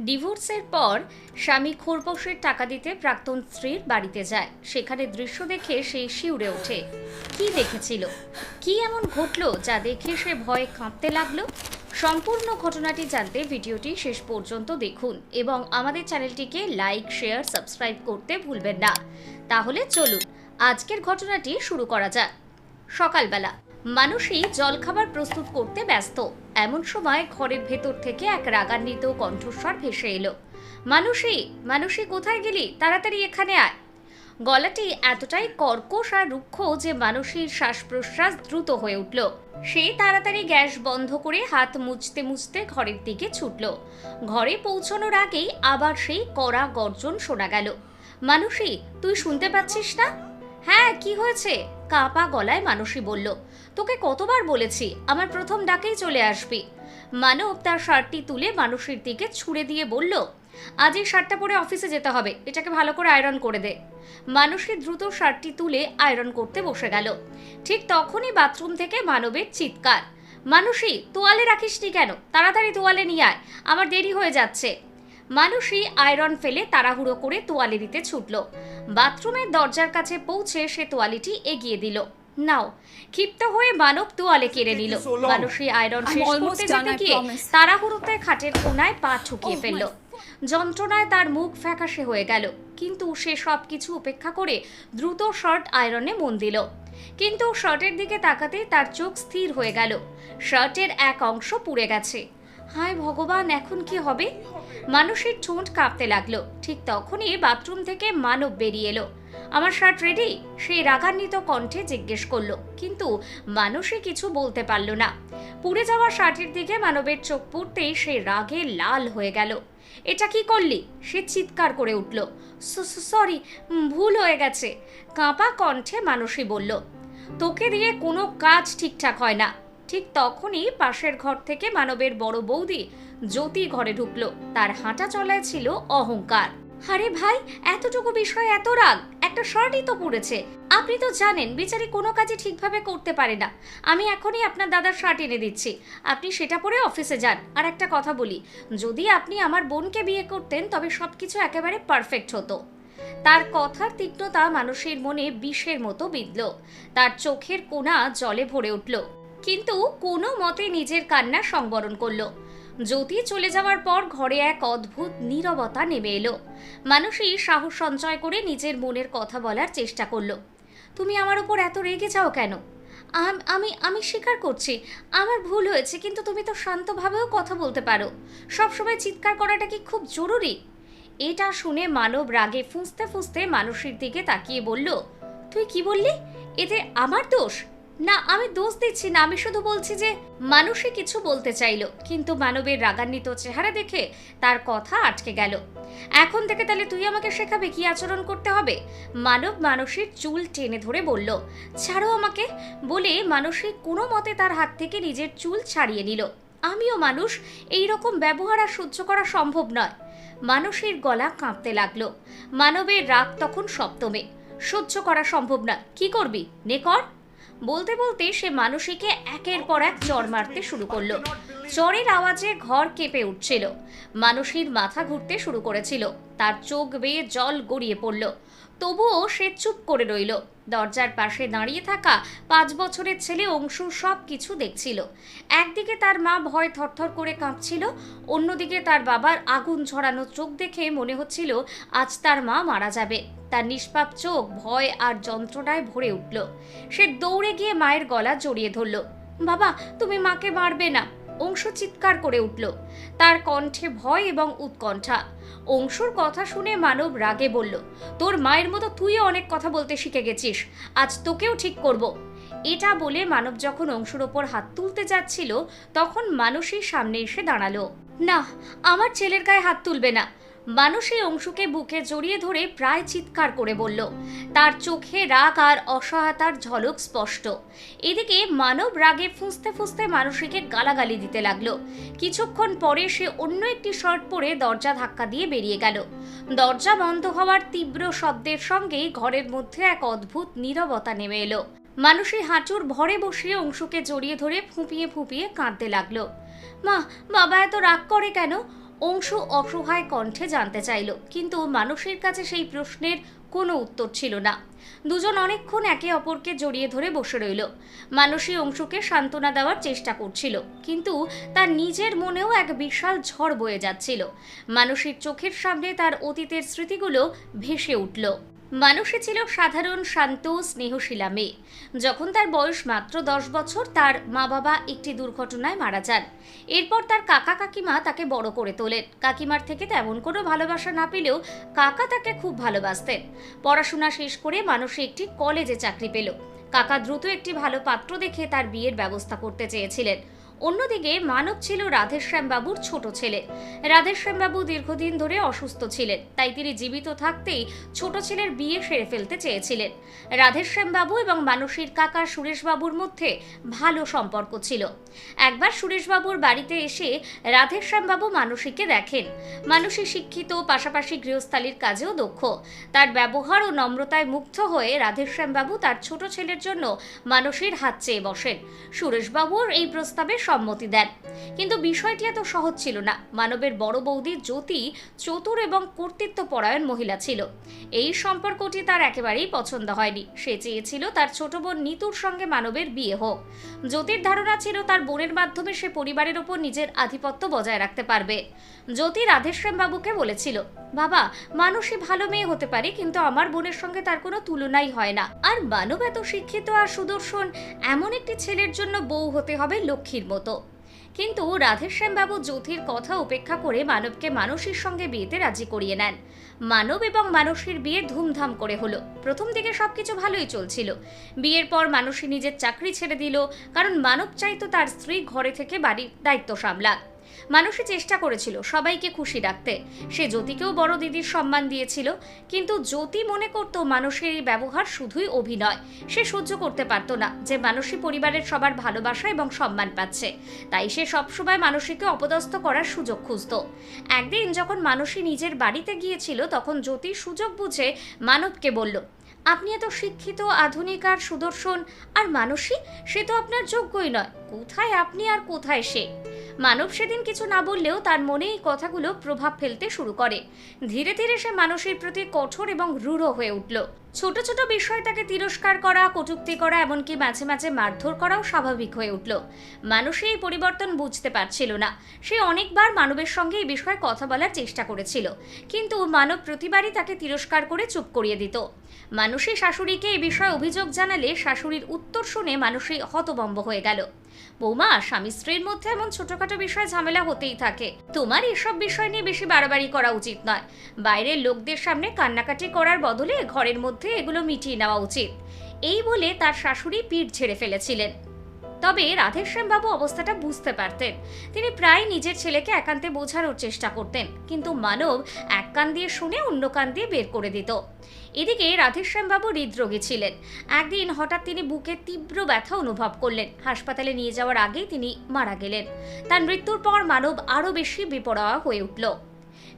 ডিভোর্সের পর স্বামী খোরপোশের টাকা দিতে প্রাক্তন স্ত্রীর বাড়িতে যায়। সেখানে দৃশ্য দেখে সে শিউরে ওঠে। কি দেখেছিল? কি এমন ঘটলো যা দেখে সে ভয়ে কাঁপতে লাগল? সম্পূর্ণ ঘটনাটি জানতে ভিডিওটি শেষ পর্যন্ত দেখুন এবং আমাদের চ্যানেলটিকে লাইক, শেয়ার, সাবস্ক্রাইব করতে ভুলবেন না। তাহলে চলুন, আজকের ঘটনাটি শুরু করা যাক। সকালবেলা মানুষই জলখাবার প্রস্তুত করতে ব্যস্ত। এমন সময় ঘরের ভেতর থেকে এক রাগান্বিত কণ্ঠস্বর ভেসে এলো। মানুষই মানুষই কোথায় গেলি? তাড়াতাড়ি এখানে আয়। গলাটি এতটাই কর্কশ আর রুক্ষ যে মানুষের শ্বাস প্রশ্বাস দ্রুত হয়ে উঠল। সে তাড়াতাড়ি গ্যাস বন্ধ করে হাত মুছতে মুছতে ঘরের দিকে ছুটল। ঘরে পৌঁছানোর আগেই আবার সেই কড়া গর্জন শোনা গেল। মানুষই তুই শুনতে পাচ্ছিস না? হ্যাঁ কি হয়েছে? কাপা গলায় মানুষই বলল, তোকে কতবার বলেছি, আমার প্রথম ডাকেই চলে আসবি। মানব তার শার্টটি তুলে মানুষের দিকে ছুঁড়ে দিয়ে বলল, আজ এই শার্টটা পরে অফিসে যেতে হবে, এটাকে ভালো করে আয়রন করে দে। মানুষের দ্রুত শার্টটি তুলে আয়রন করতে বসে গেল। ঠিক তখনই বাথরুম থেকে মানবের চিৎকার মানুষই তোয়ালে রাখিসনি কেন? তাড়াতাড়ি তোয়ালে নিয়ে আয়, আমার দেরি হয়ে যাচ্ছে। মানুষই আয়রন ফেলে তাড়াহুড়ো করে তোয়ালে দিতে ছুটল। বাথরুমের দরজার কাছে পৌঁছে সে তোয়ালিটি এগিয়ে দিল। নাও ক্ষিপ্ত হয়ে মানব তোয়ালে কেড়ে নিল। মানুষই আয়রন শেষ করতে যেতে গিয়ে তাড়াহুড়োতে খাটের কোনায় পা ঠুকিয়ে Oh ফেলল। যন্ত্রণায় তার মুখ ফ্যাকাশে হয়ে গেল। কিন্তু সে সব কিছু উপেক্ষা করে দ্রুত শার্ট আয়রনে মন দিল। কিন্তু শার্টের দিকে তাকাতেই তার চোখ স্থির হয়ে গেল। শার্টের এক অংশ পুড়ে গেছে। হায় ভগবান এখন কি হবে? মানুষের ঠোঁট কাঁপতে লাগল। ঠিক তখনই বাথরুম থেকে মানব বেরিয়ে এলো। আমার শার্ট রেডি সেই রাগান্বিত কণ্ঠে জিজ্ঞেস করল। কিন্তু মানুষই কিছু বলতে পারল না। পুড়ে যাওয়া শার্টের দিকে মানবের চোখ পড়তেই সে রাগে লাল হয়ে গেল। এটা কি করলি? সে চিৎকার করে উঠল। সরি, ভুল হয়ে গেছে। কাঁপা কণ্ঠে মানুষই বলল, তোকে দিয়ে কোনো কাজ ঠিকঠাক হয় না। ঠিক তখনই পাশের ঘর থেকে মানবের বড় বৌদি জ্যোতি ঘরে ঢুকলো। তার হাঁটা চলায় ছিল অহংকার। আরে ভাই, এতটুকু বিষয় এত রাগ, একটা শার্টই তো পড়েছে আপনি তো জানেন, বেচারি কোনো কাজই ঠিকভাবে করতে পারে না। আমি এখনই আপনার দাদার শার্ট এনে দিচ্ছি। আপনি সেটা পরে অফিসে যান। আর একটা কথা বলি, যদি আপনি আমার বোনকে বিয়ে করতেন, তবে সব কিছু একেবারে পারফেক্ট হতো। তার কথার তীক্ষ্ণতা মানুষের মনে বিষের মতো বিঁধল। তার চোখের কোনা জলে ভরে উঠল। কিন্তু কোনো মতে নিজের কান্না সংবরণ করল। জ্যোতি চলে যাওয়ার পর ঘরে এক অদ্ভুত নীরবতা নেমে এলো। মানুষই সাহস সঞ্চয় করে নিজের মনের কথা বলার চেষ্টা করল। তুমি আমার উপর এত রেগে যাও কেন? আমি আমি স্বীকার করছি, আমার ভুল হয়েছে, কিন্তু তুমি তো শান্তভাবেও কথা বলতে পারো। সবসময় চিৎকার করাটা কি খুব জরুরি? এটা শুনে মানব রাগে ফুঁসতে ফুঁসতে মানুষের দিকে তাকিয়ে বলল, তুই কি বললি? এতে আমার দোষ? না, আমি দোষ দিচ্ছি না, আমি শুধু বলছি যে মানুষই কিছু বলতে চাইলো, কিন্তু মানবের রাগান্বিত চেহারা দেখে তার কথা আটকে গেল। এখন থেকে তাহলে তুই আমাকে শেখাবে কি আচরণ করতে হবে? মানব মানসীর চুল টেনে ধরে বলল, ছাড়ো আমাকে, বলে মানসী কোনো মতে তার হাত থেকে নিজের চুল ছাড়িয়ে নিল। আমিও মানুষ এই রকম ব্যবহার আর সহ্য করা সম্ভব নয়। মানুষের গলা কাঁপতে লাগল। মানবের রাগ তখন সপ্তমে। সহ্য করা সম্ভব না কি করবি? নে কর। বলতে বলতে সে মানসীকে একের পর এক চর মারতে শুরু করল। চরের আওয়াজে ঘর কেঁপে উঠছিল। মানসীর মাথা ঘুরতে শুরু করেছিল। তার চোখ বেয়ে জল গড়িয়ে পড়ল। তবুও সে চুপ করে রইল। দরজার পাশে দাঁড়িয়ে থাকা পাঁচ বছরের ছেলে অংশু সব কিছু দেখছিল। একদিকে তার মা ভয় থরথর করে কাঁপছিল অন্যদিকে তার বাবার আগুন ঝরানো চোখ দেখে মনে হচ্ছিল আজ তার মা মারা যাবে। তার নিষ্পাপ চোখ ভয় আর যন্ত্রণায় ভরে উঠল। সে দৌড়ে গিয়ে মায়ের গলা জড়িয়ে ধরল, বাবা, তুমি মাকে মারবে না। অংশ চিৎকার করে উঠল। তার কণ্ঠে ভয় এবং উৎকণ্ঠা। অংশুর কথা শুনে মানব রাগে বলল, তোর মায়ের মতো তুইও অনেক কথা বলতে শিখে গেছিস। আজ তোকেও ঠিক করব। এটা বলে মানব যখন অংশুর ওপর হাত তুলতে যাচ্ছিল, তখন মানুষই সামনে এসে দাঁড়াল। না আমার ছেলের গায়ে হাত তুলবে না। মানুষই অংশুকে বুকে জড়িয়ে ধরে প্রায় চিৎকার করে বলল, তার চোখে রাগ আর অসহায়তার ঝলক স্পষ্ট। এদিকে মানব রাগে ফুঁসতে ফুঁসতে মানুষীকে গালাগালি দিতে লাগল। কিছুক্ষণ পরে সে অন্য একটি শার্ট পরে দরজা ধাক্কা দিয়ে বেরিয়ে গেল। দরজা বন্ধ হওয়ার তীব্র শব্দের সঙ্গেই ঘরের মধ্যে এক অদ্ভুত নীরবতা নেমে এলো। মানুষই হাঁটুর ভরে বসিয়ে অংশুকে জড়িয়ে ধরে ফুঁপিয়ে ফুঁপিয়ে কাঁদতে লাগল। মা, বাবা এত রাগ করে কেন? অংশু অসহায় কণ্ঠে জানতে চাইল, কিন্তু মানুষের কাছে সেই প্রশ্নের কোনো উত্তর ছিল না। দুজন অনেকক্ষণ একে অপরকে জড়িয়ে ধরে বসে রইল। মানুষই অংশুকে সান্ত্বনা দেওয়ার চেষ্টা করছিল, কিন্তু তার নিজের মনেও এক বিশাল ঝড় বয়ে যাচ্ছিল। মানুষের চোখের সামনে তার অতীতের স্মৃতিগুলো ভেসে উঠল। মানুষে ছিল সাধারণ, শান্ত, স্নেহশীলা মেয়ে। যখন তার বয়স মাত্র দশ বছর, তার মা বাবা একটি দুর্ঘটনায় মারা যান। এরপর তার কাকা কাকিমা তাকে বড় করে তোলেন। কাকিমার থেকে তেমন কোনো ভালোবাসা না পেলেও কাকা তাকে খুব ভালোবাসতেন। পড়াশোনা শেষ করে মানুষে একটি কলেজে চাকরি পেল। কাকা দ্রুত একটি ভালো পাত্র দেখে তার বিয়ের ব্যবস্থা করতে চেয়েছিলেন। অন্যদিকে মানব ছিল রাধেশ্যাম বাবুর ছোট ছেলে। রাধেশ্যাম বাবু দীর্ঘদিন ধরে অসুস্থ ছিলেন, তাই তিনি জীবিত থাকতেই ছোট ছেলের বিয়ে সেরে ফেলতে চেয়েছিলেন। রাধেশ্যাম বাবু এবং মানসীর কাকা সুরেশবাবুর মধ্যে ভালো সম্পর্ক ছিল। একবার সুরেশবাবুর বাড়িতে এসে রাধেশ্যাম বাবু মানসীকে দেখেন। মানসী শিক্ষিত, পাশাপাশি গৃহস্থালির কাজেও দক্ষ। তার ব্যবহার ও নম্রতায় মুগ্ধ হয়ে রাধেশ্যাম বাবু তার ছোট ছেলের জন্য মানসীর হাত চেয়ে বসেন। সুরেশবাবুর এই প্রস্তাবে সম্মতি দেন। কিন্তু বিষয়টি এত সহজ ছিল না। মানবের বড় বৌদি জ্যোতি চতুর এবং কর্তৃত্বপরায়ণ মহিলা ছিল। এই সম্পর্কটি তার একেবারেই পছন্দ হয়নি। সে চেয়েছিল তার ছোট বোন নিতুর সঙ্গে মানবের বিয়ে হোক। জ্যোতির ধারণা ছিল তার বোনের মাধ্যমে সে পরিবারের ওপর নিজের আধিপত্য বজায় রাখতে পারবে। জ্যোতি রাধেশ্যাম বাবুকে বলেছিল, বাবা, মানুষই ভালো মেয়ে হতে পারে, কিন্তু আমার বোনের সঙ্গে তার কোনো তুলনাই হয় না। আর মানব এত শিক্ষিত আর সুদর্শন, এমন একটি ছেলের জন্য বউ হতে হবে লক্ষ্মীর মতো। কিন্তু রাধেশ্যাম বাবু জ্যোতির কথা উপেক্ষা করে মানবকে মানসীর সঙ্গে বিয়েতে রাজি করিয়ে নেন। মানব এবং মানসীর বিয়ে ধুমধাম করে হলো। প্রথম দিকে সবকিছু ভালোই চলছিল। বিয়ের পর মানসী নিজের চাকরি ছেড়ে দিল, কারণ মানব চাইতো তার স্ত্রী ঘরে থেকে বাড়ির দায়িত্ব সামলাক। মানুষই চেষ্টা করেছিল সবাইকে খুশি রাখতে। সে জ্যোতিকেও বড় দিদির সম্মান দিয়েছিল, কিন্তু জ্যোতি মনে করত মানুষের এই ব্যবহার শুধুই অভিনয়। সে সহ্য করতে পারত না যে মানুষই পরিবারের সবার ভালোবাসা এবং সম্মান পাচ্ছে। তাই সে সবসময় মানুষীকে অপদস্থ করার সুযোগ খুঁজত। একদিন যখন মানুষী নিজের বাড়িতে গিয়েছিল, তখন জ্যোতি সুযোগ বুঝে মানবকে বলল আপনি এত শিক্ষিত, আধুনিক আর সুদর্শন, আর মানসী, সে তো আপনার যোগ্যই নয়। কোথায় আপনি আর কোথায় সে? মানব সেদিন কিছু না বললেও তার মনে এই কথাগুলো প্রভাব ফেলতে শুরু করে। ধীরে ধীরে সে মানুষের প্রতি কঠোর এবং রূঢ় হয়ে উঠল। ছোট ছোট বিষয় তাকে তিরস্কার করা, কটূক্তি করা, এমনকি মাঝে মাঝে মারধর করাও স্বাভাবিক হয়ে উঠল। মানুষই এই পরিবর্তন বুঝতে পারছিল না। সে অনেকবার মানবের সঙ্গে এই বিষয়ে কথা বলার চেষ্টা করেছিল। কিন্তু মানব প্রতিবারই তাকে তিরস্কার করে চুপ করিয়ে দিত। মানুষই শাশুড়িকে এই বিষয়ে অভিযোগ জানালে শাশুড়ির উত্তর শুনে মানুষই হতবম্ব হয়ে গেল। বৌমা, স্বামী স্ত্রীর মধ্যে এমন ছোটখাটো বিষয়ে ঝামেলা হতেই থাকে। তোমার এসব বিষয় নিয়ে বেশি বাড়াবাড়ি করা উচিত নয়। বাইরের লোকদের সামনে কান্নাকাটি করার বদলে ঘরের মধ্যে এগুলো মিটিয়ে নেওয়া উচিত। এই বলে তার শাশুড়ি পিঠ ছেড়ে ফেলেছিলেন। তবে রাধেশ্যাম বাবু অবস্থাটা বুঝতে পারতেন। তিনি প্রায় নিজের ছেলেকে একান্তে বোঝানোর চেষ্টা করতেন, কিন্তু মানব এক কান দিয়ে শুনে অন্য কান দিয়ে বের করে দিত। এদিকে রাধেশ্যাম বাবু হৃদরোগী ছিলেন। একদিন হঠাৎ তিনি বুকে তীব্র ব্যথা অনুভব করলেন। হাসপাতালে নিয়ে যাওয়ার আগেই তিনি মারা গেলেন। তার মৃত্যুর পর মানব আরও বেশি বিপড়া হয়ে উঠল।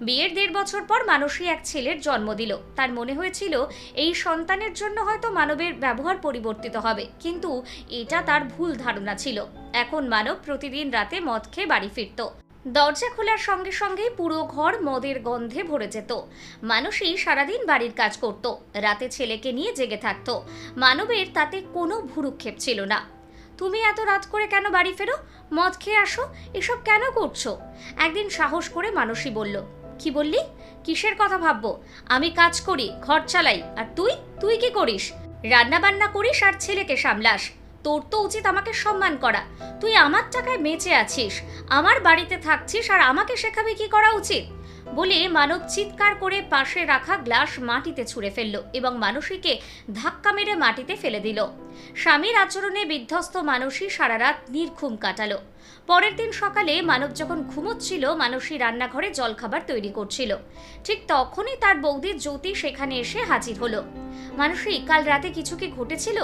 বিয়ের দেড় বছর পর মানসী এক ছেলের জন্ম দিল। তার মনে হয়েছিল, এই সন্তানের জন্য হয়তো মানবের ব্যবহার পরিবর্তিত হবে, কিন্তু এটা তার ভুল ধারণা ছিল। এখন মানব প্রতিদিন রাতে মদ খেয়ে বাড়ি ফিরত। দরজা খোলার সঙ্গে সঙ্গেই পুরো ঘর মদের গন্ধে ভরে যেত। মানুষই সারাদিন বাড়ির কাজ করত, রাতে ছেলেকে নিয়ে জেগে থাকতো। মানবের তাতে কোনো ভুরুক্ষেপ ছিল না। তুমি এত রাত করে কেন বাড়ি ফেরো? মদ খেয়ে আসো? এসব কেন করছ? একদিন সাহস করে মানসী বলল কি বললি, কিসের কথা ভাববো? আমি কাজ করি, ঘর চালাই, আর তুই? তুই কি করিস? রান্না বান্না করিস আর ছেলেকে সামলাস। তোর তো উচিত আমাকে সম্মান করা। তুই আমার টাকায় বেঁচে আছিস, আমার বাড়িতে থাকছিস আর আমাকে শেখাবি কি করা উচিত? বলে মানব চিৎকার করে পাশে রাখা গ্লাস মাটিতে ছুঁড়ে ফেলল এবং মানসীকে ধাক্কা মেরে মাটিতে ফেলে দিল। স্বামীর আচরণে বিধ্বস্ত মানসী সারা রাত নির্ঘুম কাটালো। পরের দিন সকালে মানব যখন ঘুমোচ্ছিল, মানসী রান্নাঘরে জলখাবার তৈরি করছিল। ঠিক তখনই তার বৌদি জ্যোতি সেখানে এসে হাজির হলো। মানসী, কাল রাতে কিছু কি ঘটেছিল?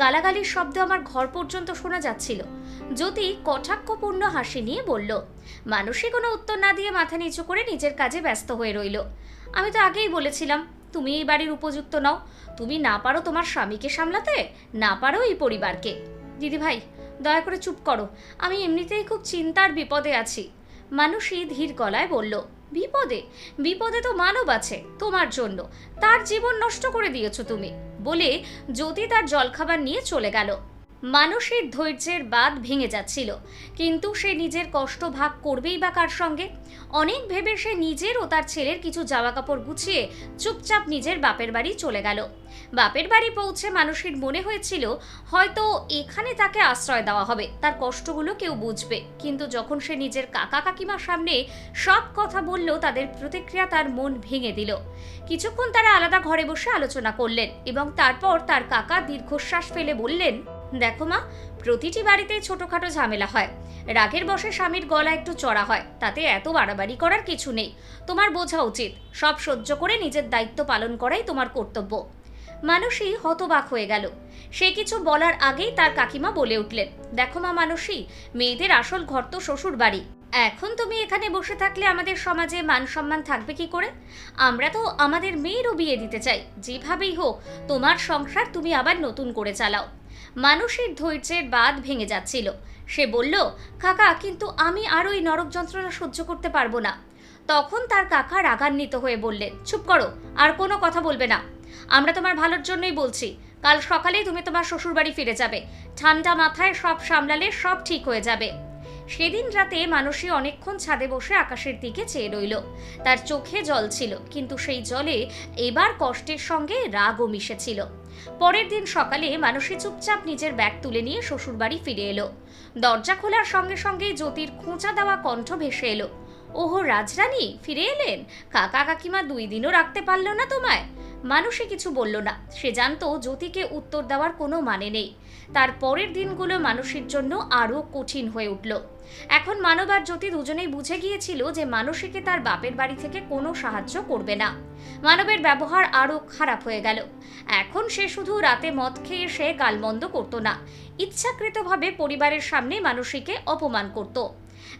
গালাগালির শব্দ আমার ঘর পর্যন্ত শোনা যাচ্ছিল। জ্যোতি কটাক্ষপূর্ণ হাসি নিয়ে বলল, মানসী কোনো উত্তর না দিয়ে মাথা নিচু করে নিজের কাজে ব্যস্ত হয়ে রইল। আমি তো আগেই বলেছিলাম তুমি এই বাড়ির উপযুক্ত নও। তুমি না পারো তোমার স্বামীকে সামলাতে, না পারো এই পরিবারকে। দিদি ভাই, দয়া করে চুপ করো। আমি এমনিতেই খুব চিন্তার বিপদে আছি। মানুষই ধীর গলায় বলল, বিপদে? বিপদে তো মানব আছে, তোমার জন্য। তার জীবন নষ্ট করে দিয়েছ তুমি। বলে জ্যোতি তার জলখাবার নিয়ে চলে গেল। মানুষের ধৈর্যের বাদ ভেঙে যাচ্ছিল। কিন্তু সে নিজের কষ্ট ভাগ করবেই বা কার সঙ্গে? অনেক ভেবে সে নিজের ও তার ছেলের কিছু জামা কাপড় গুছিয়ে চুপচাপ নিজের বাপের বাড়ি চলে গেল। বাপের বাড়ি পৌঁছে মানুষের মনে হয়েছিল, হয়তো এখানে তাকে আশ্রয় দেওয়া হবে, তার কষ্টগুলো কেউ বুঝবে। কিন্তু যখন সে নিজের কাকা কাকিমার সামনে সব কথা বলল, তাদের প্রতিক্রিয়া তার মন ভেঙে দিল। কিছুক্ষণ তারা আলাদা ঘরে বসে আলোচনা করলেন এবং তারপর তার কাকা দীর্ঘশ্বাস ফেলে বললেন দেখো মা, প্রতিটি বাড়িতেই ছোটখাটো ঝামেলা হয়। রাগের বসে স্বামীর গলা একটু চড়া হয়, তাতে এত বাড়াবাড়ি করার কিছু নেই। তোমার বোঝা উচিত, সব সহ্য করে নিজের দায়িত্ব পালন করাই তোমার কর্তব্য। মানসী হতবাক হয়ে গেল। সে কিছু বলার আগেই তার কাকিমা বলে উঠলেন, দেখো মা মানসী, মেয়েদের আসল ঘর তো শ্বশুর বাড়ি। এখন তুমি এখানে বসে থাকলে আমাদের সমাজে মান সম্মান থাকবে কি করে? আমরা তো আমাদের মেয়েরও বিয়ে দিতে চাই। যেভাবেই হোক, তোমার সংসার তুমি আবার নতুন করে চালাও। মানুষের ধৈর্যের বাঁধ ভেঙে যাচ্ছিল। সে বলল, কাকা, কিন্তু আমি আর ওই নরক যন্ত্রণা সহ্য করতে পারব না। তখন তার কাকা রাগান্বিত হয়ে বললেন চুপ করো, আর কোনো কথা বলবে না। আমরা তোমার ভালোর জন্যই বলছি, কাল সকালেই তুমি তোমার শ্বশুরবাড়ি ফিরে যাবে। ঠান্ডা মাথায় সব সামলালে সব ঠিক হয়ে যাবে। সেদিন রাতে মানুষই অনেকক্ষণ ছাদে বসে আকাশের দিকে চেয়ে রইল। তার চোখে জল ছিল, কিন্তু সেই জলে এবার কষ্টের সঙ্গে রাগও মিশেছিল। পরের দিন সকালে মানুষই চুপচাপ নিজের ব্যাগ তুলে নিয়ে শ্বশুরবাড়ি ফিরে এলো। দরজা খোলার সঙ্গে সঙ্গে জ্যোতির খোঁচা দেওয়া কণ্ঠ ভেসে এলো। ওহো, রাজরানী, ফিরে এলেন? কাকা কাকিমা দুই দিনও রাখতে পারল না তোমায়। মানুষে কিছু বলল না। সে জানতো জ্যোতিকে উত্তর দেওয়ার কোনো মানে নেই। তার পরের দিনগুলো মানুষের জন্য আরও কঠিন হয়ে উঠল। এখন মানব আর জ্যোতি দুজনেই বুঝে গিয়েছিল যে মানসীকে তার বাপের বাড়ি থেকে কোনো সাহায্য করবে না। মানবের ব্যবহার আরও খারাপ হয়ে গেল। এখন সে শুধু রাতে মদ খেয়ে সে গালমন্দ করতো না, ইচ্ছাকৃতভাবে পরিবারের সামনে মানসীকে অপমান করত।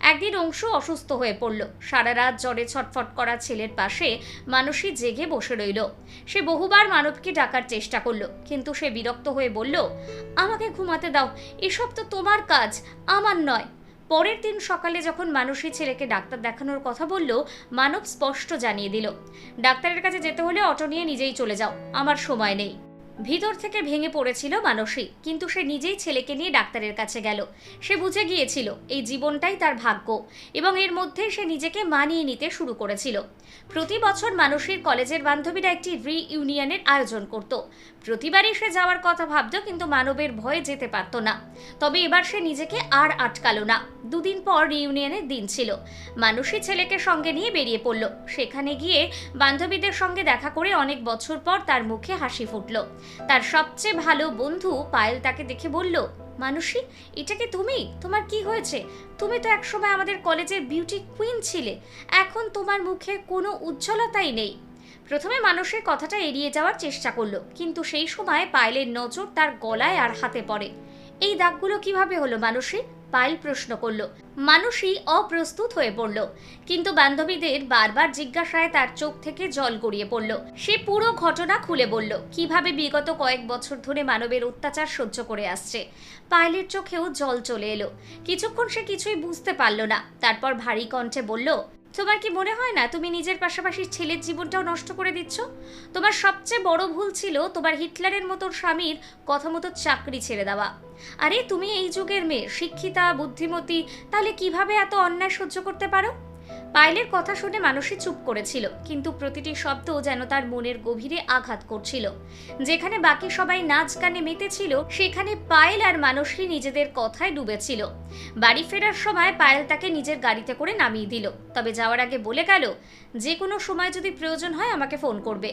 একদিন অংশ অসুস্থ হয়ে পড়ল। সারা রাত জ্বরে ছটফট করা ছেলের পাশে মানসী জেগে বসে রইল। সে বহুবার মানবকে ডাকার চেষ্টা করল, কিন্তু সে বিরক্ত হয়ে বলল, আমাকে ঘুমাতে দাও, এসব তো তোমার কাজ, আমার নয়। পরের দিন সকালে যখন মানুষই ছেলেকে ডাক্তার দেখানোর কথা বলল, মানব স্পষ্ট জানিয়ে দিল, ডাক্তারের কাছে যেতে হলে অটো নিয়ে নিজেই চলে যাও, আমার সময় নেই। ভিতর থেকে ভেঙে পড়েছিল মানসী, কিন্তু সে নিজেই ছেলেকে নিয়ে ডাক্তারের কাছে গেল। সে বুঝে গিয়েছিল, এই জীবনটাই তার ভাগ্য এবং এর মধ্যে সে নিজেকে মানিয়ে নিতে শুরু করেছিল। প্রতি বছর মানুষের কলেজের বান্ধবীরা একটি রিইউনিয়নের আয়োজন করত। প্রতিবারই সে যাওয়ার কথা ভাবত, কিন্তু মানবের ভয়ে যেতে পারত না। তবে এবার সে নিজেকে আর আটকালো না। দুদিন পর রিইউনিয়নের দিন ছিল। মানুষই ছেলেকে সঙ্গে নিয়ে বেরিয়ে পড়ল। সেখানে গিয়ে বান্ধবীদের সঙ্গে দেখা করে অনেক বছর পর তার মুখে হাসি ফুটল। তার সবচেয়ে ভালো বন্ধু পায়েল তাকে দেখে বলল মানুষী এটা কি তুমি? তোমার কি হয়েছে? তুমি তো একসময় আমাদের কলেজের বিউটি কুইন ছিলে। এখন তোমার মুখে কোনো উজ্জ্বলতাই নেই। প্রথমে মানুষের কথাটা এড়িয়ে যাওয়ার চেষ্টা করল, কিন্তু সেই সময় পায়েলের নজর তার গলায় আর হাতে পড়ে। এই দাগগুলো কীভাবে হলো মানুষই পায়েল প্রশ্ন করল। মানুষই অপ্রস্তুত হয়ে পড়ল। কিন্তু বান্ধবীদের বারবার জিজ্ঞাসায় তার চোখ থেকে জল গড়িয়ে পড়ল। সে পুরো ঘটনা খুলে বলল, কীভাবে বিগত কয়েক বছর ধরে মানবের অত্যাচার সহ্য করে আসছে? পাইলের চোখেও জল চলে এলো। কিছুক্ষণ সে কিছুই বুঝতে পারল না। তারপর ভারী কণ্ঠে বলল তোমার কি মনে হয় না তুমি নিজের পাশাপাশি ছেলের জীবনটাও নষ্ট করে দিচ্ছ? তোমার সবচেয়ে বড় ভুল ছিল তোমার হিটলারের মতো স্বামীর কথা মতো চাকরি ছেড়ে দেওয়া। আরে তুমি এই যুগের মেয়ে, শিক্ষিতা, বুদ্ধিমতী, তাহলে কীভাবে এত অন্যায় সহ্য করতে পারো? পায়েলের কথা শুনে মানুষই চুপ করেছিল, কিন্তু প্রতিটি শব্দ যেন তার মনের গভীরে আঘাত করছিল। যেখানে বাকি সবাই নাচ গানে মেতেছিল, সেখানে পায়েল আর মানুষই নিজেদের কথায় ডুবেছিল। বাড়ি ফেরার সময় পায়েল তাকে নিজের গাড়িতে করে নামিয়ে দিল। তবে যাওয়ার আগে বলে গেল, যে কোনো সময় যদি প্রয়োজন হয় আমাকে ফোন করবে।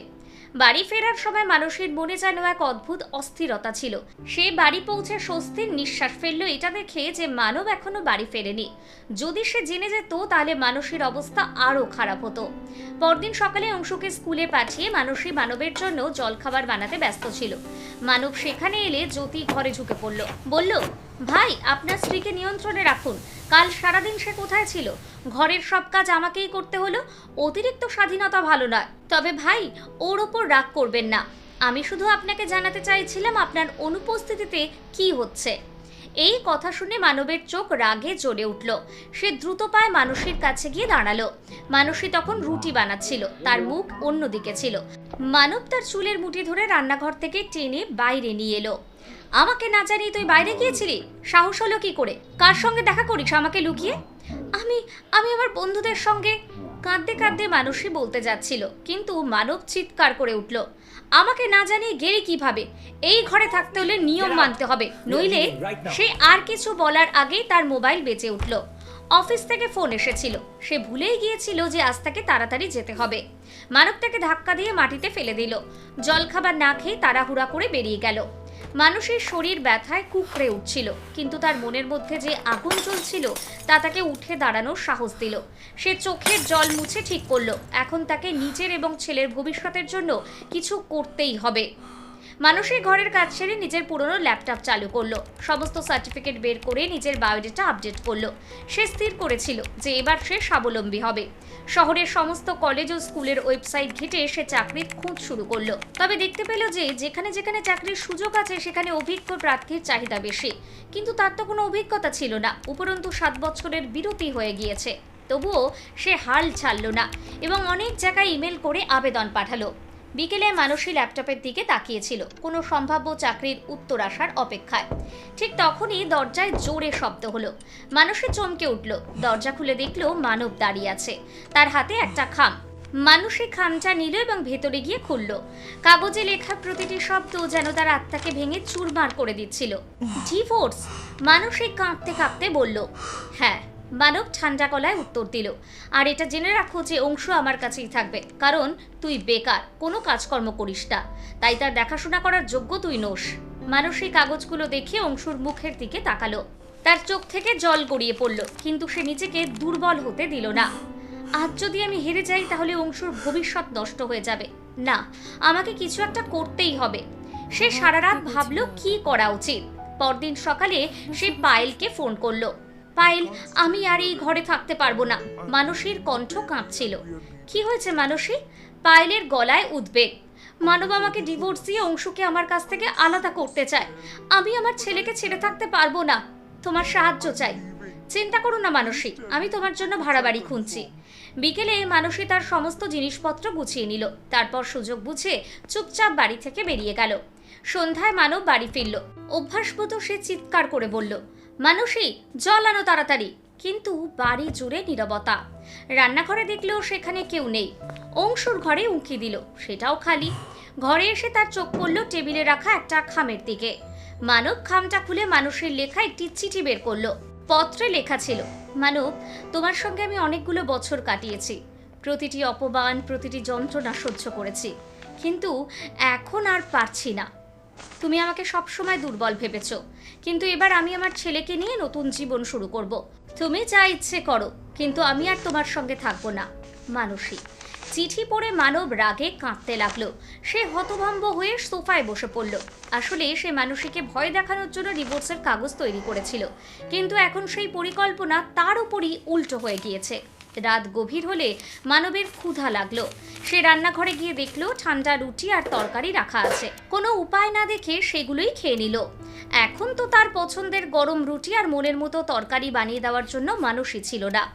বাড়ি ফেরার সময় মানুষের মনে যেন এক অদ্ভুত অস্থিরতা ছিল। সে বাড়ি পৌঁছে স্বস্তির নিঃশ্বাস ফেলল, এটা দেখে যে মানব এখনও বাড়ি ফেরেনি। যদি সে জেনে যেত, তাহলে মানুষের অবস্থা আরও খারাপ হতো। পরদিন সকালে অংশুকে স্কুলে পাঠিয়ে মানুষই মানবের জন্য জলখাবার বানাতে ব্যস্ত ছিল। মানব সেখানে এলে জ্যোতি ঘরে ঝুঁকে পড়ল। বলল ভাই, আপনার স্ত্রীকে নিয়ন্ত্রণে রাখুন। কাল সারাদিন সে কোথায় ছিল? ঘরের সব কাজ আমাকেই করতে হলো। অতিরিক্ত স্বাধীনতা ভালো নয়। তবে ভাই, ওর ওপর রাগ করবেন না। আমি শুধু আপনাকে জানাতে চাইছিলাম আপনার অনুপস্থিতিতে কি হচ্ছে। এই কথা শুনে মানবের চোখ রাগে জ্বলে উঠল। সে দ্রুত পায়ে মানুষের কাছে গিয়ে দাঁড়াল। মানসী তখন রুটি বানাচ্ছিল, তার মুখ অন্যদিকে ছিল। মানব তার চুলের মুঠি ধরে রান্নাঘর থেকে টেনে বাইরে নিয়ে এলো। আমাকে না জানিয়ে তুই বাইরে গিয়েছিলি? সাহস হলো কি করে? কার সঙ্গে দেখা করিস আমাকে লুকিয়ে? আমি আমি আমার বন্ধুদের সঙ্গে কাঁদতে কাঁদতে মানুষই বলতে যাচ্ছিল কিন্তু মানব চিৎকার করে উঠল। আমাকে না জানিয়ে গেলে কীভাবে? এই ঘরে থাকতে হলে নিয়ম মানতে হবে নইলে সে আর কিছু বলার আগেই তার মোবাইল বেঁচে উঠল। অফিস থেকে ফোন এসেছিল। সে ভুলেই গিয়েছিল যে আজ তাকে তাড়াতাড়ি যেতে হবে। মানব তাকে ধাক্কা দিয়ে মাটিতে ফেলে দিল। জলখাবার না খেয়ে তাড়াহুড়া করে বেরিয়ে গেল। মানুষের শরীর ব্যথায় কুকড়ে উঠছিল, কিন্তু তার মনের মধ্যে যে আগুন জ্বলছিল, তা তাকে উঠে দাঁড়ানোর সাহস দিল। সে চোখের জল মুছে ঠিক করল, এখন তাকে নিজের এবং ছেলের ভবিষ্যতের জন্য কিছু করতেই হবে। মানুষের ঘরের কাজ সেরে নিজের পুরনো ল্যাপটপ চালু করল। সমস্ত সার্টিফিকেট বের করে নিজের বায়োডেটা আপডেট করল। সে স্থির করেছিল যে এবার সে স্বাবলম্বী হবে। শহরের সমস্ত কলেজ ও স্কুলের ওয়েবসাইট ঘেটে সে চাকরির খোঁজ শুরু করল। তবে দেখতে পেল যে যেখানে যেখানে চাকরির সুযোগ আছে, সেখানে অভিজ্ঞ প্রার্থীর চাহিদা বেশি। কিন্তু তার তো কোনো অভিজ্ঞতা ছিল না, উপরন্তু সাত বছরের বিরতি হয়ে গিয়েছে। তবুও সে হাল ছাড়ল না এবং অনেক জায়গায় ইমেল করে আবেদন পাঠালো। বিকেলে মানসী ল্যাপটপের দিকে তাকিয়েছিল। কোনো সম্ভাব্য চাকরির উত্তর আসার অপেক্ষায়। ঠিক তখনই দরজায় জোরে শব্দ হলো। মানসী চমকে উঠল। দরজা খুলে দেখল মানব দাঁড়িয়ে আছে। তার হাতে একটা খাম। মানুষে খামটা নিল এবং ভেতরে গিয়ে খুলল। কাগজে লেখা প্রতিটি শব্দ যেন তার আত্মাকে ভেঙে চুরমার করে দিচ্ছিল। ডিভোর্স মানুষে কাঁপতে কাঁপতে বলল হ্যাঁ মানব ঠান্ডা গলায় উত্তর দিল। আর এটা জেনে রাখো যে অংশ আমার কাছেই থাকবে, কারণ তুই বেকার, কোনো কাজকর্ম করিস না। তাই তার দেখাশোনা করার যোগ্য তুই নোস। মানুষ এই কাগজগুলো দেখে অংশুর মুখের দিকে তাকালো। তার চোখ থেকে জল গড়িয়ে পড়ল, কিন্তু সে নিজেকে দুর্বল হতে দিল না। আজ যদি আমি হেরে যাই, তাহলে অংশুর ভবিষ্যৎ নষ্ট হয়ে যাবে। না, আমাকে কিছু একটা করতেই হবে। সে সারা রাত ভাবলো, কি করা উচিত? পরদিন সকালে সে পায়েলকে ফোন করল। পায়েল আমি আর এই ঘরে থাকতে পারব না। মানসীর কণ্ঠ কাঁপছিল। কি হয়েছে মানসী? পায়েলের গলায় উদ্বেগ। মানব আমাকে ডিভোর্স দিয়ে অংশুকে আমার কাছ থেকে আলাদা করতে চায়। আমি আমার ছেলেকে ছেড়ে থাকতে পারব না। তোমার সাহায্য চাই। চিন্তা করো না মানসী, আমি তোমার জন্য ভাড়া বাড়ি খুঁজছি। বিকেলে মানসী তার সমস্ত জিনিসপত্র গুছিয়ে নিল। তারপর সুযোগ বুঝে চুপচাপ বাড়ি থেকে বেরিয়ে গেল। সন্ধ্যায় মানব বাড়ি ফিরল। অভ্যাসবোধ সে চিৎকার করে বলল মানুষই জল তাড়াতাড়ি, কিন্তু বাড়ি জুড়ে নীরবতা। রান্নাঘরে দেখলেও সেখানে কেউ নেই। অংশুর ঘরে উঁকি দিল, সেটাও খালি। ঘরে এসে তার চোখ পড়ল টেবিলে রাখা একটা খামের দিকে। মানব খামটা খুলে মানুষের লেখা একটি চিঠি বের করল। পত্রে লেখা ছিল, মানব, তোমার সঙ্গে আমি অনেকগুলো বছর কাটিয়েছি। প্রতিটি অপমান, প্রতিটি যন্ত্রণা সহ্য করেছি। কিন্তু এখন আর পারছি না। তুমি আমাকে সবসময় দুর্বল ভেবেছ, কিন্তু এবার আমি আমার ছেলেকে নিয়ে নতুন জীবন শুরু করব। তুমি যা ইচ্ছে করো, কিন্তু আমি আর তোমার সঙ্গে থাকব না। মানসী, চিঠি পড়ে মানব রাগে কাঁদতে লাগল। সে হতভম্ব হয়ে সোফায় বসে পড়ল। আসলে সে মানুষীকে ভয় দেখানোর জন্য ডিভোর্সের কাগজ তৈরি করেছিল, কিন্তু এখন সেই পরিকল্পনা তার উপরই উল্টো হয়ে গিয়েছে। রাত গভীর হলে মানবের ক্ষুধা লাগল। সে রান্নাঘরে গিয়ে দেখল ঠান্ডা রুটি আর তরকারি রাখা আছে। কোনো উপায় না দেখে সেগুলোই খেয়ে নিল। এখন তো তার পছন্দের গরম রুটি আর মনের মতো তরকারি বানিয়ে দেওয়ার জন্য মানুষই ছিল না।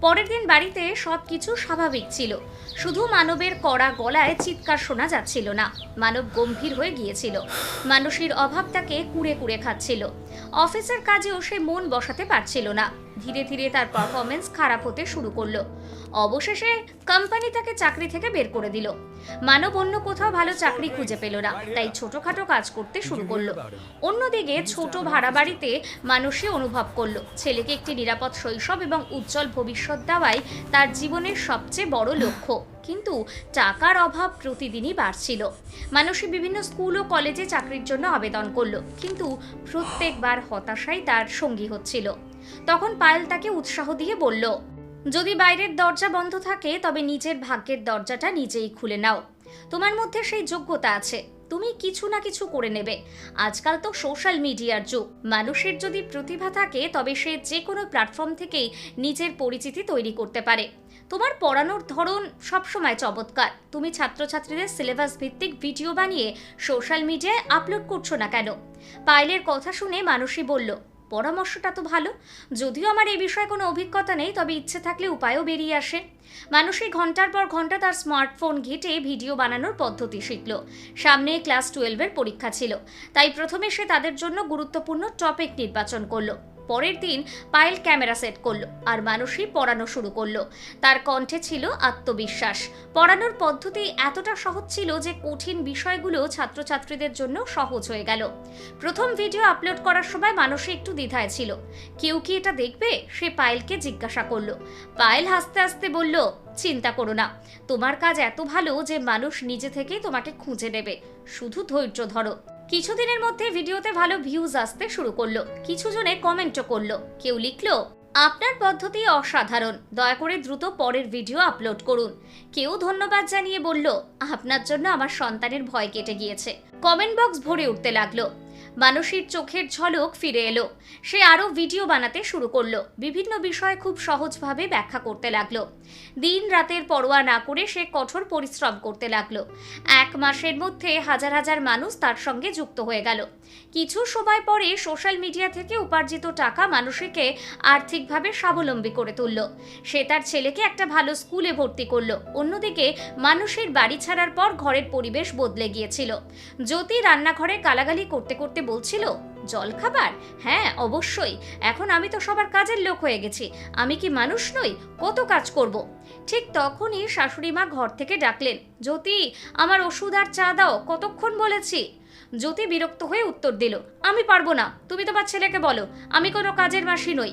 পরের দিন বাড়িতে সব কিছু স্বাভাবিক ছিল। শুধু মানবের কড়া গলায় চিৎকার শোনা যাচ্ছিল না। মানব গম্ভীর হয়ে গিয়েছিল। মানুষের অভাব তাকে কুড়ে কুড়ে খাচ্ছিল। অফিসের কাজেও সে মন বসাতে পারছিল না। ধীরে ধীরে তার পারফরমেন্স খারাপ হতে শুরু করল। অবশেষে কোম্পানি তাকে চাকরি থেকে বের করে দিল। মানব অন্য কোথাও ভালো চাকরি খুঁজে পেল না, তাই ছোটখাটো কাজ করতে শুরু করল। অন্যদিকে ছোট ভাড়া বাড়িতে মানুষই অনুভব করল। ছেলেকে একটি নিরাপদ শৈশব এবং উজ্জ্বল ভবিষ্যৎ দেওয়াই তার জীবনের সবচেয়ে বড় লক্ষ্য। কিন্তু টাকার অভাব প্রতিদিনই বাড়ছিল। মানুষই বিভিন্ন স্কুল ও কলেজে চাকরির জন্য আবেদন করল, কিন্তু প্রত্যেকবার হতাশাই তার সঙ্গী হচ্ছিল। তখন পায়েল তাকে উৎসাহ দিয়ে বলল, যদি বাইরের দরজা বন্ধ থাকে, তবে নিজের ভাগ্যের দরজাটা নিজেই খুলে নাও। তোমার মধ্যে সেই যোগ্যতা আছে, তুমি কিছু না কিছু করে নেবে। আজকাল তো সোশ্যাল মিডিয়ার যুগ, মানুষের যদি প্রতিভা থাকে, তবে সে যে কোনো প্ল্যাটফর্ম থেকেই নিজের পরিচিতি তৈরি করতে পারে। তোমার পড়ানোর ধরন সবসময় চমৎকার। তুমি ছাত্রছাত্রীদের সিলেবাস ভিত্তিক ভিডিও বানিয়ে সোশ্যাল মিডিয়ায় আপলোড করছ না কেন? পায়েলের কথা শুনে মানুষই বলল, পরামর্শটা তো ভালো। যদিও আমার এই বিষয়ে কোনো অভিজ্ঞতা নেই, তবে ইচ্ছে থাকলে উপায়ও বেরিয়ে আসে। মানুষই ঘণ্টার পর ঘণ্টা তার স্মার্টফোন ঘেটে ভিডিও বানানোর পদ্ধতি শিখল। সামনে ক্লাস টুয়েলভের পরীক্ষা ছিল। তাই প্রথমে সে তাদের জন্য গুরুত্বপূর্ণ টপিক নির্বাচন করল। পরের দিন পায়েল ক্যামেরা সেট করল আর মানুষই পড়ানো শুরু করল। তার কণ্ঠে ছিল আত্মবিশ্বাস। পড়ানোর পদ্ধতি এতটা সহজ ছিল যে কঠিন বিষয়গুলো ছাত্রছাত্রীদের জন্য সহজ হয়ে গেল। প্রথম ভিডিও আপলোড করার সময় মানুষে একটু দ্বিধায় ছিল। কেউ কি এটা দেখবে? সে পায়েলকে জিজ্ঞাসা করল। পায়েল হাসতে হাসতে বলল, চিন্তা করো না। তোমার কাজ এত ভালো যে মানুষ নিজে থেকেই তোমাকে খুঁজে নেবে। শুধু ধৈর্য ধরো। কিছুদিনের মধ্যে ভিডিওতে ভালো ভিউজ আসতে শুরু করল। কিছু জনে কমেন্টও করল। কেউ লিখলো, আপনার পদ্ধতি অসাধারণ। দয়া করে দ্রুত পরের ভিডিও আপলোড করুন। কেউ ধন্যবাদ জানিয়ে বলল, আপনার জন্য আমার সন্তানের ভয় কেটে গিয়েছে। কমেন্ট বক্স ভরে উঠতে লাগল। মানসীর চোখের ঝলক ফিরে এলো। সে আরও ভিডিও বানাতে শুরু করল। বিভিন্ন বিষয় খুব সহজভাবে ব্যাখ্যা করতে লাগল। দিন রাতের পরোয়া না করে সে কঠোর পরিশ্রম করতে লাগল। এক মাসের মধ্যে হাজার হাজার মানুষ তার সঙ্গে যুক্ত হয়ে গেল। কিছু সময় পরে সোশ্যাল মিডিয়া থেকে উপার্জিত টাকা মানুষকে আর্থিকভাবে স্বাবলম্বী করে তুলল। সে তার ছেলেকে একটা ভালো স্কুলে ভর্তি করল। অন্যদিকে মানুষের বাড়ি ছাড়ার পর ঘরের পরিবেশ বদলে গিয়েছিল। জ্যোতি রান্নাঘরে গালাগালি করতে করতে বলছিল? জল খাবার হ্যাঁ অবশ্যই। এখন আমি তো সবার কাজের লোক হয়ে গেছি। আমি কি মানুষ নই? কত কাজ করব? ঠিক তখনই শাশুড়ি মা ঘর থেকে ডাকলেন, জ্যোতি, আমার ওষুধ আর চা দাও, কতক্ষণ বলেছি? জ্যোতি বিরক্ত হয়ে উত্তর দিল, আমি পারব না। তুমি তোমার ছেলেকে বলো, আমি কোনো কাজের মাসি নই।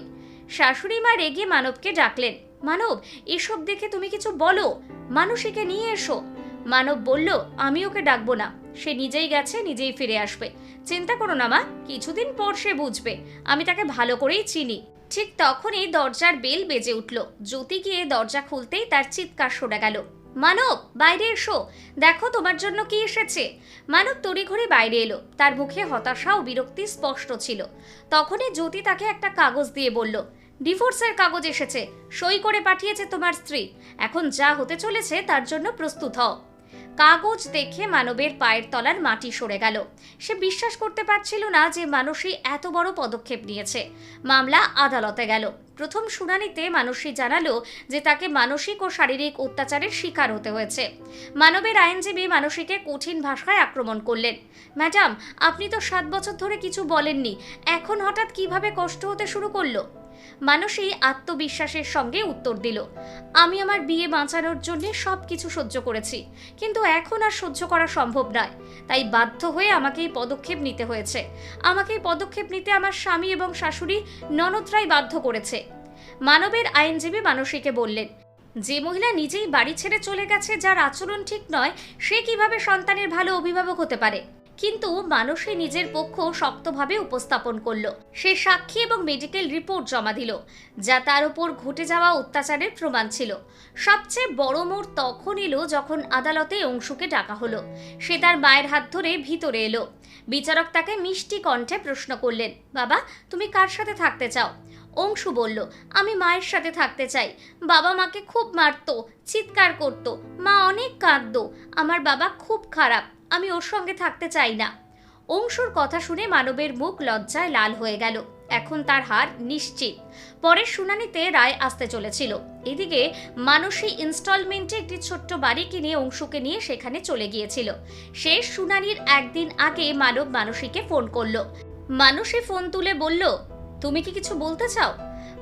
শাশুড়ি মা রেগে মানবকে ডাকলেন, মানব, এসব দেখে তুমি কিছু বলো? মানুষীকে নিয়ে এসো। মানব বলল, আমি ওকে ডাকবো না। সে নিজেই গেছে, নিজেই ফিরে আসবে। চিন্তা করো না মা, কিছুদিন পর সে বুঝবে। আমি তাকে ভালো করেই চিনি। ঠিক তখনই দরজার বেল বেজে উঠল। জ্যোতি গিয়ে দরজা খুলতেই তার চিৎকার শোনা গেল। মানব, বাইরে এসো। দেখো তোমার জন্য কি এসেছে? মানব তড়িঘড়ি বাইরে এলো। তার মুখে হতাশা ও বিরক্তি স্পষ্ট ছিল। তখনই জ্যোতি তাকে একটা কাগজ দিয়ে বলল, ডিভোর্সের কাগজ এসেছে। সই করে পাঠিয়েছে তোমার স্ত্রী। এখন যা হতে চলেছে তার জন্য প্রস্তুত হও। কাগজ দেখে মানবের পায়ের তলার মাটি সরে গেল। সে বিশ্বাস করতে পারছিল না যে মানুষই এত বড় পদক্ষেপ নিয়েছে। মামলা আদালতে গেল। প্রথম শুনানিতে মানুষই জানালো যে তাকে মানসিক ও শারীরিক অত্যাচারের শিকার হতে হয়েছে। মানবের আইনজীবী মানসীকে কঠিন ভাষায় আক্রমণ করলেন। ম্যাডাম, আপনি তো সাত বছর ধরে কিছু বলেননি। এখন হঠাৎ কীভাবে কষ্ট হতে শুরু করল? মানুষই আত্মবিশ্বাসের সঙ্গে উত্তর দিল। আমি আমার বিয়ে বাঁচানোর জন্য সব কিছু সহ্য করেছি, কিন্তু এখন আর সহ্য করা সম্ভব নয়। তাই বাধ্য হয়ে আমাকে এই পদক্ষেপ নিতে হয়েছে। আমাকে এই পদক্ষেপ নিতে আমার স্বামী এবং শাশুড়ি ননদরাই বাধ্য করেছে। মানবের আইনজীবী মানসীকে বললেন, যে মহিলা নিজেই বাড়ি ছেড়ে চলে গেছে, যার আচরণ ঠিক নয়, সে কীভাবে সন্তানের ভালো অভিভাবক হতে পারে? কিন্তু মানুষই নিজের পক্ষ শক্তভাবে উপস্থাপন করল। সে সাক্ষী এবং মেডিকেল রিপোর্ট জমা দিল, যা তার উপর ঘটে যাওয়া অত্যাচারের প্রমাণ ছিল। সবচেয়ে বড় মোড় তখন এলো যখন আদালতে অংশুকে ডাকা হলো। সে তার মায়ের হাত ধরে ভিতরে এলো। বিচারক তাকে মিষ্টি কণ্ঠে প্রশ্ন করলেন, বাবা, তুমি কার সাথে থাকতে চাও? অংশু বলল, আমি মায়ের সাথে থাকতে চাই। বাবা মাকে খুব মারতো, চিৎকার করতো। মা অনেক কাঁদতো। আমার বাবা খুব খারাপ। আমি ওর সঙ্গে থাকতে চাই না। অংশুর কথা শুনে মানবের মুখ লজ্জায় লাল হয়ে গেল। এখন তার হার নিশ্চিত। পরের শুনানিতে রায় আসতে চলেছিল। এদিকে মানসী ইনস্টলমেন্টে একটি ছোট্ট বাড়ি কিনে অংশুকে নিয়ে সেখানে চলে গিয়েছিল। শেষ শুনানির একদিন আগে মানব মানসীকে ফোন করল। মানসী ফোন তুলে বলল, তুমি কি কিছু বলতে চাও?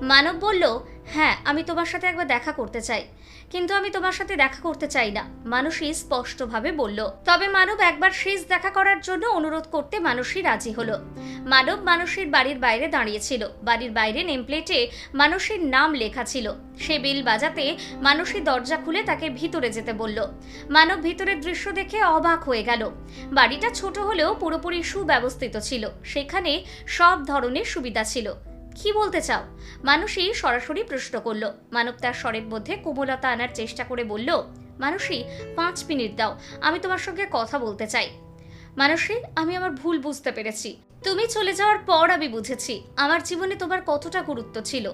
মানব বলল হ্যাঁ আমি তোমার সাথে একবার দেখা করতে চাই। কিন্তু আমি তোমার সাথে দেখা করতে চাই না, মানুষই স্পষ্টভাবে বলল। তবে মানব একবার শেষ দেখা করার জন্য অনুরোধ করতে মানুষই রাজি হলো। মানব মানুষের বাড়ির বাইরে দাঁড়িয়েছিল। বাড়ির বাইরে নেমপ্লেটে মানুষের নাম লেখা ছিল। সে বিল বাজাতে মানুষই দরজা খুলে তাকে ভিতরে যেতে বলল। মানব ভিতরের দৃশ্য দেখে অবাক হয়ে গেল। বাড়িটা ছোট হলেও পুরোপুরি সুব্যবস্থিত ছিল। সেখানে সব ধরনের সুবিধা ছিল। কি বলতে চাও? মানুষই সরাসরি প্রশ্ন করল। মানব তার স্বরের মধ্যে কোমলতা আনার চেষ্টা করে বলল মানুষই পাঁচ মিনিট দাও, আমি তোমার সঙ্গে কথা বলতে চাই। মানুষই আমি আমার ভুল বুঝতে পেরেছি। তুমি চলে যাওয়ার পর আমি বুঝেছি, আমার জীবনে তোমার কতটা গুরুত্ব ছিল।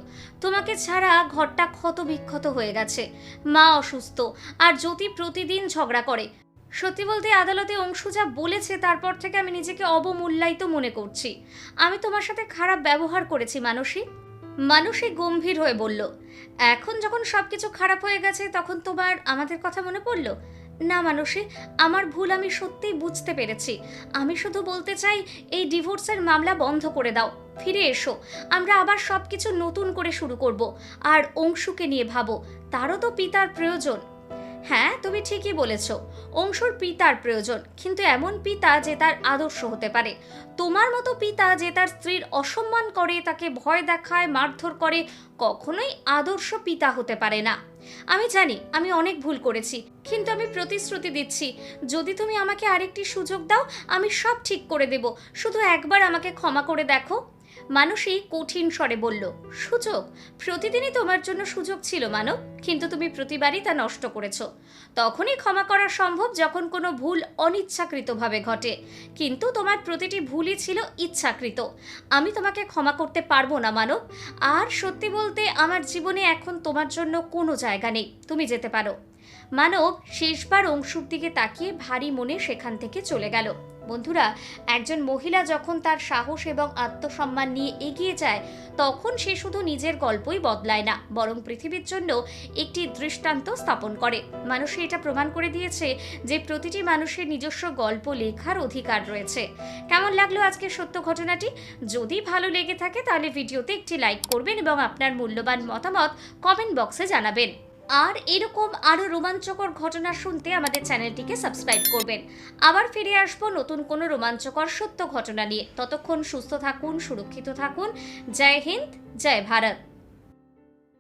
তোমাকে ছাড়া ঘরটা ক্ষত বিক্ষত হয়ে গেছে। মা অসুস্থ, আর জ্যোতি প্রতিদিন ঝগড়া করে। সত্যি বলতে আদালতে অংশু যা বলেছে, তারপর থেকে আমি নিজেকে অবমূল্যায়িত মনে করছি। আমি তোমার সাথে খারাপ ব্যবহার করেছি, মানসী। মানসী গম্ভীর হয়ে বলল, এখন যখন সবকিছু খারাপ হয়ে গেছে, তখন তোমার আমাদের কথা মনে পড়ল? না, মানসী, আমার ভুল আমি সত্যিই বুঝতে পেরেছি। আমি শুধু বলতে চাই, এই ডিভোর্সের মামলা বন্ধ করে দাও। ফিরে এসো। আমরা আবার সব কিছু নতুন করে শুরু করব। আর অংশুকে নিয়ে ভাবো। তারও তো পিতার প্রয়োজন। হ্যাঁ তুমি ঠিকই বলেছ। অংশুর পিতার প্রয়োজন, কিন্তু এমন পিতা যে তার আদর্শ হতে পারে। তোমার মতো পিতা যে তার স্ত্রীর অসম্মান করে, তাকে ভয় দেখায়, মারধর করে, কখনোই আদর্শ পিতা হতে পারে না। আমি জানি, আমি অনেক ভুল করেছি, কিন্তু আমি প্রতিশ্রুতি দিচ্ছি, যদি তুমি আমাকে আরেকটি সুযোগ দাও, আমি সব ঠিক করে দেব। শুধু একবার আমাকে ক্ষমা করে দেখো। মানুষই কঠিন স্বরে বলল, সুযোগ? প্রতিদিনই তোমার জন্য সুযোগ ছিল, মানব। কিন্তু তুমি প্রতিবারই তা নষ্ট করেছ। তখনই ক্ষমা করা সম্ভব যখন কোনো ভুল অনিচ্ছাকৃতভাবে ঘটে। কিন্তু তোমার প্রতিটি ভুলই ছিল ইচ্ছাকৃত। আমি তোমাকে ক্ষমা করতে পারব না, মানব। আর সত্যি বলতে আমার জীবনে এখন তোমার জন্য কোনো জায়গা নেই। তুমি যেতে পারো। মানব শেষবার অংশুর দিকে তাকিয়ে ভারী মনে সেখান থেকে চলে গেল। বন্ধুরা, একজন মহিলা যখন তার সাহস এবং আত্মসম্মান নিয়ে এগিয়ে যায়, তখন সে শুধু নিজের গল্পই বদলায় না, বরং পৃথিবীর জন্য একটি দৃষ্টান্ত স্থাপন করে। মানুষে এটা প্রমাণ করে দিয়েছে যে প্রতিটি মানুষের নিজস্ব গল্প লেখার অধিকার রয়েছে। কেমন লাগল আজকের সত্য ঘটনাটি? যদি ভালো লেগে থাকে, তাহলে ভিডিওতে একটি লাইক করবেন এবং আপনার মূল্যবান মতামত কমেন্ট বক্সে জানাবেন। আর এরকম আরও রোমাঞ্চকর ঘটনা শুনতে আমাদের চ্যানেলটিকে সাবস্ক্রাইব করবেন। আবার ফিরে আসব নতুন কোনো রোমাঞ্চকর সত্য ঘটনা নিয়ে। ততক্ষণ সুস্থ থাকুন, সুরক্ষিত থাকুন। জয় হিন্দ, জয় ভারত।